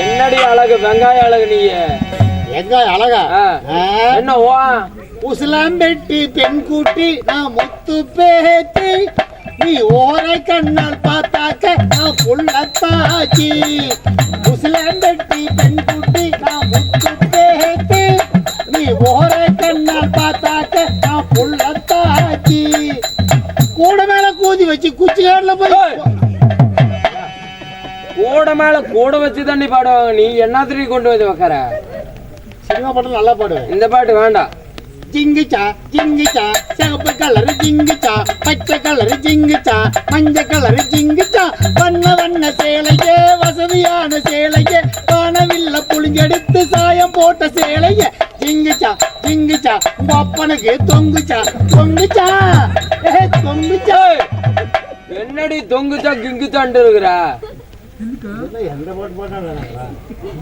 என்னடி அழகு? வெங்காய அழகு நீ எங்க அழகா? என்ன ஓ? உசிலாம்பெட்டி பெண் கூட்டி நான் முத்து பேத்தி. நீ ஓரை கண்ணால் பார்த்தாக்க நான் புள்ளத்தாச்சி உசிலாம்பெட்டி பெண் கூட்டி நான் முத்து பேத்தி. நீ ஓரை கண்ணால் பார்த்தாக்க நான் புள்ளத்தாச்சி கூட மேல கூதி வச்சு குச்சிகாடுல போய் ஏய். கூட மேல கூட வச்சு தண்ணி பாடுவாங்க. நீ என்னத்திரி கொண்டு வந்து வைக்கிற? சினிமா பாட்டு நல்லா பாடுவேன். இந்த பாட்டு வேண்டாம். ஜிங்குச்சா ஜிங்குச்சா சிவப்பு கலர் ஜிங்குச்சா பச்சை கலர் ஜிங்குச்சா மஞ்சள் கலர் ஜிங்குச்சா. வண்ண வண்ண சேலையே வசதியான சேலையே வானவில்ல புளிஞ்செடுத்து சாயம் போட்ட சேலையே. ஜிங்குச்சா ஜிங்குச்சா உங்க அப்பனுக்கு தொங்குச்சா தொங்குச்சா? தொங்குச்சா? என்னடி தொங்குச்சா கிங்குச்சான்ட்டு இருக்கிற? ಇಲ್ಲಿ ಹಂದ್ರೆ ಬಾಟ್ ಬಾಟ